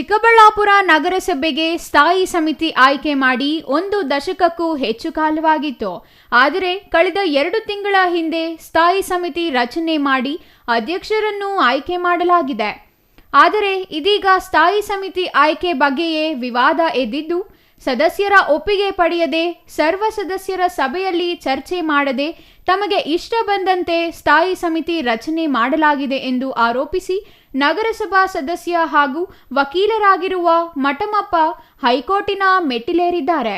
ಚಿಕ್ಕಬಳ್ಳಾಪುರ ನಗರಸಭೆಗೆ ಸ್ಥಾಯಿ ಸಮಿತಿ ಆಯ್ಕೆ ಮಾಡಿ ಒಂದು ದಶಕಕ್ಕೂ ಹೆಚ್ಚು ಕಾಲವಾಗಿತ್ತು. ಆದರೆ ಕಳೆದ ಎರಡು ತಿಂಗಳ ಹಿಂದೆ ಸ್ಥಾಯಿ ಸಮಿತಿ ರಚನೆ ಮಾಡಿ ಅಧ್ಯಕ್ಷರನ್ನು ಆಯ್ಕೆ ಮಾಡಲಾಗಿದೆ. ಆದರೆ ಇದೀಗ ಸ್ಥಾಯಿ ಸಮಿತಿ ಆಯ್ಕೆ ಬಗ್ಗೆಯೇ ವಿವಾದ ಎದ್ದಿದ್ದು ಸದಸ್ಯರ ಒಪ್ಪಿಗೆ ಪಡೆಯದೆ, ಸರ್ವ ಸದಸ್ಯರ ಸಭೆಯಲ್ಲಿ ಚರ್ಚೆ ಮಾಡದೆ, ತಮಗೆ ಇಷ್ಟ ಬಂದಂತೆ ಸ್ಥಾಯಿ ಸಮಿತಿ ರಚನೆ ಮಾಡಲಾಗಿದೆ ಎಂದು ಆರೋಪಿಸಿ, ನಗರಸಭಾ ಸದಸ್ಯ ಹಾಗೂ ವಕೀಲರಾಗಿರುವ ಮಠಮಪ್ಪ ಹೈಕೋರ್ಟಿನ ಮೆಟ್ಟಿಲೇರಿದ್ದಾರೆ.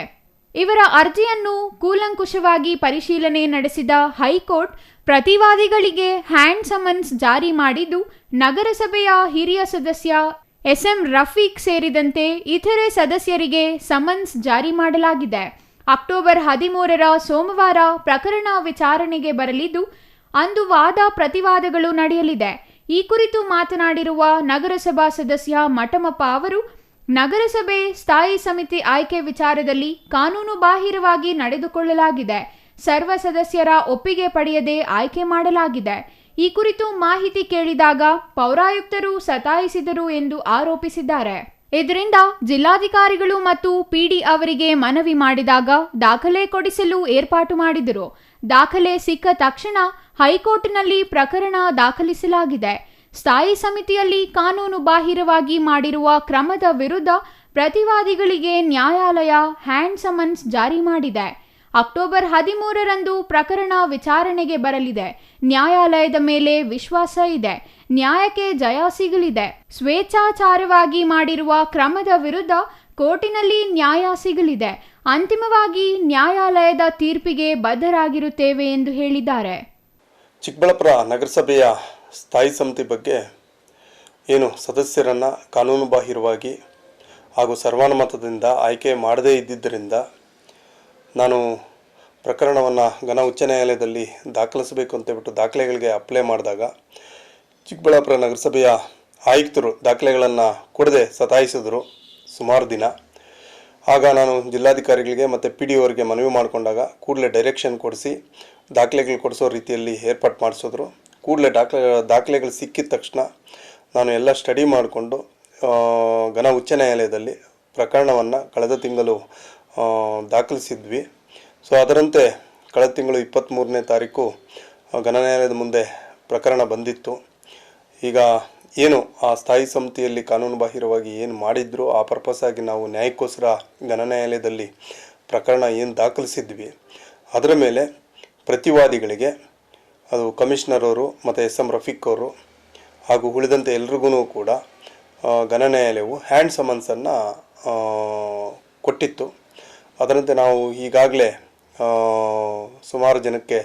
ಇವರ ಅರ್ಜಿಯನ್ನು ಕೂಲಂಕುಷವಾಗಿ ಪರಿಶೀಲನೆ ನಡೆಸಿದ ಹೈಕೋರ್ಟ್ ಪ್ರತಿವಾದಿಗಳಿಗೆ ಹ್ಯಾಂಡ್ ಸಮನ್ಸ್ ಜಾರಿ ಮಾಡಿದ್ದು, ನಗರಸಭೆಯ ಹಿರಿಯ ಸದಸ್ಯ ಎಸ್ಎಂ ರಫೀಕ್ ಸೇರಿದಂತೆ ಇತರೆ ಸದಸ್ಯರಿಗೆ ಸಮನ್ಸ್ ಜಾರಿ ಮಾಡಲಾಗಿದೆ. ಅಕ್ಟೋಬರ್ ಹದಿಮೂರರ ಸೋಮವಾರ ಪ್ರಕರಣ ವಿಚಾರಣೆಗೆ ಬರಲಿದ್ದು, ಅಂದು ವಾದ ಪ್ರತಿವಾದಗಳು ನಡೆಯಲಿದೆ. ಈ ಕುರಿತು ಮಾತನಾಡಿರುವ ನಗರಸಭಾ ಸದಸ್ಯ ಮಠಮಪ್ಪ ಅವರು, ನಗರಸಭೆ ಸ್ಥಾಯಿ ಸಮಿತಿ ಆಯ್ಕೆ ವಿಚಾರದಲ್ಲಿ ಕಾನೂನು ಬಾಹಿರವಾಗಿ ನಡೆದುಕೊಳ್ಳಲಾಗಿದೆ. ಸರ್ವ ಸದಸ್ಯರ ಒಪ್ಪಿಗೆ ಪಡೆಯದೆ ಆಯ್ಕೆ ಮಾಡಲಾಗಿದೆ. ಈ ಕುರಿತು ಮಾಹಿತಿ ಕೇಳಿದಾಗ ಪೌರಾಯುಕ್ತರು ಸತಾಯಿಸಿದರು ಎಂದು ಆರೋಪಿಸಿದ್ದಾರೆ. ಇದರಿಂದ ಜಿಲ್ಲಾಧಿಕಾರಿಗಳು ಮತ್ತು ಪಿಡಿ ಅವರಿಗೆ ಮನವಿ ಮಾಡಿದಾಗ ದಾಖಲೆ ಕೊಡಿಸಲು ಏರ್ಪಾಟು ಮಾಡಿದರು. ದಾಖಲೆ ಸಿಕ್ಕ ತಕ್ಷಣ ಹೈಕೋರ್ಟ್ನಲ್ಲಿ ಪ್ರಕರಣ ದಾಖಲಿಸಲಾಗಿದೆ. ಸ್ಥಾಯಿ ಸಮಿತಿಯಲ್ಲಿ ಕಾನೂನು ಬಾಹಿರವಾಗಿ ಮಾಡಿರುವ ಕ್ರಮದ ವಿರುದ್ಧ ಪ್ರತಿವಾದಿಗಳಿಗೆ ನ್ಯಾಯಾಲಯ ಹ್ಯಾಂಡ್ ಸಮನ್ಸ್ ಜಾರಿ ಮಾಡಿದೆ. ಅಕ್ಟೋಬರ್ ಹದಿಮೂರರಂದು ಪ್ರಕರಣ ವಿಚಾರಣೆಗೆ ಬರಲಿದೆ. ನ್ಯಾಯಾಲಯದ ಮೇಲೆ ವಿಶ್ವಾಸ ಇದೆ. ನ್ಯಾಯಕ್ಕೆ ಜಯ ಸಿಗಲಿದೆ. ಸ್ವೇಚ್ಛಾಚಾರವಾಗಿ ಮಾಡಿರುವ ಕ್ರಮದ ವಿರುದ್ಧ ಕೋರ್ಟಿನಲ್ಲಿ ನ್ಯಾಯ ಸಿಗಲಿದೆ. ಅಂತಿಮವಾಗಿ ನ್ಯಾಯಾಲಯದ ತೀರ್ಪಿಗೆ ಬದ್ಧರಾಗಿರುತ್ತೇವೆ ಎಂದು ಹೇಳಿದ್ದಾರೆ. ಚಿಕ್ಕಬಳ್ಳಾಪುರ ನಗರಸಭೆಯ ಸ್ಥಾಯಿ ಸಮಿತಿ ಬಗ್ಗೆ ಏನು ಸದಸ್ಯರನ್ನು ಕಾನೂನುಬಾಹಿರವಾಗಿ ಹಾಗೂ ಸರ್ವಾನುಮತದಿಂದ ಆಯ್ಕೆ ಮಾಡದೇ ಇದ್ದಿದ್ದರಿಂದ ನಾನು ಪ್ರಕರಣವನ್ನು ಘನ ಉಚ್ಚ ನ್ಯಾಯಾಲಯದಲ್ಲಿ ದಾಖಲಿಸಬೇಕು ಅಂತೇಳ್ಬಿಟ್ಟು ದಾಖಲೆಗಳಿಗೆ ಅಪ್ಲೈ ಮಾಡಿದಾಗ ಚಿಕ್ಕಬಳ್ಳಾಪುರ ನಗರಸಭೆಯ ಆಯುಕ್ತರು ದಾಖಲೆಗಳನ್ನು ಕೊಡದೆ ಸತಾಯಿಸಿದರು ಸುಮಾರು ದಿನ. ಆಗ ನಾನು ಜಿಲ್ಲಾಧಿಕಾರಿಗಳಿಗೆ ಮತ್ತು ಪಿ ಡಿ ಅವರಿಗೆ ಮನವಿ ಮಾಡಿಕೊಂಡಾಗ ಕೂಡಲೇ ಡೈರೆಕ್ಷನ್ ಕೊಡಿಸಿ ದಾಖಲೆಗಳು ಕೊಡಿಸೋ ರೀತಿಯಲ್ಲಿ ಏರ್ಪಾಟ್ ಮಾಡಿಸಿದ್ರು. ಕೂಡಲೇ ದಾಖಲೆ, ದಾಖಲೆಗಳು ಸಿಕ್ಕಿದ ತಕ್ಷಣ ನಾನು ಎಲ್ಲ ಸ್ಟಡಿ ಮಾಡಿಕೊಂಡು ಘನ ಉಚ್ಚ ನ್ಯಾಯಾಲಯದಲ್ಲಿ ಪ್ರಕರಣವನ್ನು ಕಳೆದ ತಿಂಗಳು ದಾಖಲಿಸಿದ್ವಿ. ಸೊ ಅದರಂತೆ ಕಳೆದ ತಿಂಗಳು ಇಪ್ಪತ್ತ್ಮೂರನೇ ತಾರೀಕು ಗಣನಾಲಯದ ಮುಂದೆ ಪ್ರಕರಣ ಬಂದಿತ್ತು. ಈಗ ಏನು ಆ ಸ್ಥಾಯಿ ಸಮಿತಿಯಲ್ಲಿ ಕಾನೂನು ಬಾಹಿರವಾಗಿ ಏನು ಮಾಡಿದ್ರು, ಆ ಪರ್ಪಸ್ ಆಗಿ ನಾವು ನ್ಯಾಯಕ್ಕೋಸ್ಕರ ಗಣನ್ಯಾಯಾಲಯದಲ್ಲಿ ಪ್ರಕರಣ ಏನು ದಾಖಲಿಸಿದ್ವಿ. ಅದರ ಮೇಲೆ ಪ್ರತಿವಾದಿಗಳಿಗೆ, ಅದು ಕಮಿಷನರ್ ಅವರು ಮತ್ತು ಎಸ್ ಎಂ ರಫೀಕ್ ಅವರು ಹಾಗೂ ಉಳಿದಂತೆ ಎಲ್ರಿಗೂ ಕೂಡ ನ್ಯಾಯಾಲಯವು ಹ್ಯಾಂಡ್ ಸಮನ್ಸನ್ನು ಕೊಟ್ಟಿತ್ತು. ಅದರಂತೆ ನಾವು ಈಗಾಗಲೇ ಸುಮಾರು ಜನಕ್ಕೆ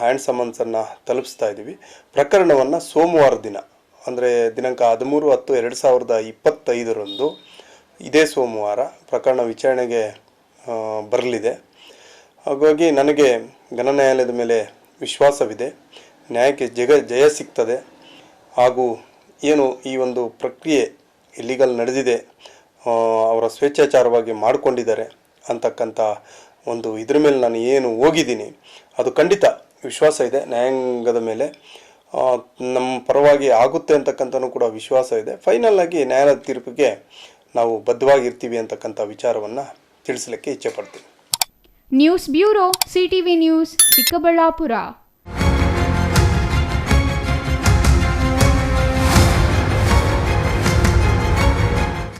ಹ್ಯಾಂಡ್ ಸಮನ್ಸನ್ನು ತಲುಪಿಸ್ತಾ ಇದ್ದೀವಿ. ಪ್ರಕರಣವನ್ನು ಸೋಮವಾರ ದಿನ, ಅಂದರೆ ದಿನಾಂಕ ಹದಿಮೂರು ಹತ್ತು ಎರಡು ಸಾವಿರದ ಇಪ್ಪತ್ತೈದರಂದು, ಇದೇ ಸೋಮವಾರ ಪ್ರಕರಣ ವಿಚಾರಣೆಗೆ ಬರಲಿದೆ. ಹಾಗಾಗಿ ನನಗೆ ಘನ ನ್ಯಾಯಾಲಯದ ಮೇಲೆ ವಿಶ್ವಾಸವಿದೆ. ನ್ಯಾಯಕ್ಕೆ ಜಗ, ಜಯ ಸಿಗ್ತದೆ. ಹಾಗೂ ಏನು ಈ ಒಂದು ಪ್ರಕ್ರಿಯೆ ಇಲ್ಲಿಗಲ್ ನಡೆದಿದೆ ಅವರ ಸ್ವೇಚ್ಛಾಚಾರವಾಗಿ ಮಾಡಿಕೊಂಡಿದ್ದಾರೆ. ಅಂತಕ್ಕಂಥ ಒಂದು ಇದ್ರ ಮೇಲೆ ನಾನು ಏನು ಹೋಗಿದ್ದೀನಿ, ಅದು ಖಂಡಿತ ವಿಶ್ವಾಸ ಇದೆ, ನ್ಯಾಯಾಂಗದ ಮೇಲೆ ನಮ್ಮ ಪರವಾಗಿ ಆಗುತ್ತೆ ಅಂತಕ್ಕಂಥನೂ ಕೂಡ ವಿಶ್ವಾಸ ಇದೆ. ಫೈನಲ್ ಆಗಿ ನ್ಯಾಯಾಲಯದ ತೀರ್ಪಿಗೆ ನಾವು ಬದ್ಧವಾಗಿರ್ತೀವಿ ಅಂತಕ್ಕಂಥ ವಿಚಾರವನ್ನು ತಿಳಿಸಲಿಕ್ಕೆ ಇಚ್ಛೆ ಪಡ್ತೀನಿ. News bureau, CTV news, Chikkaballapur.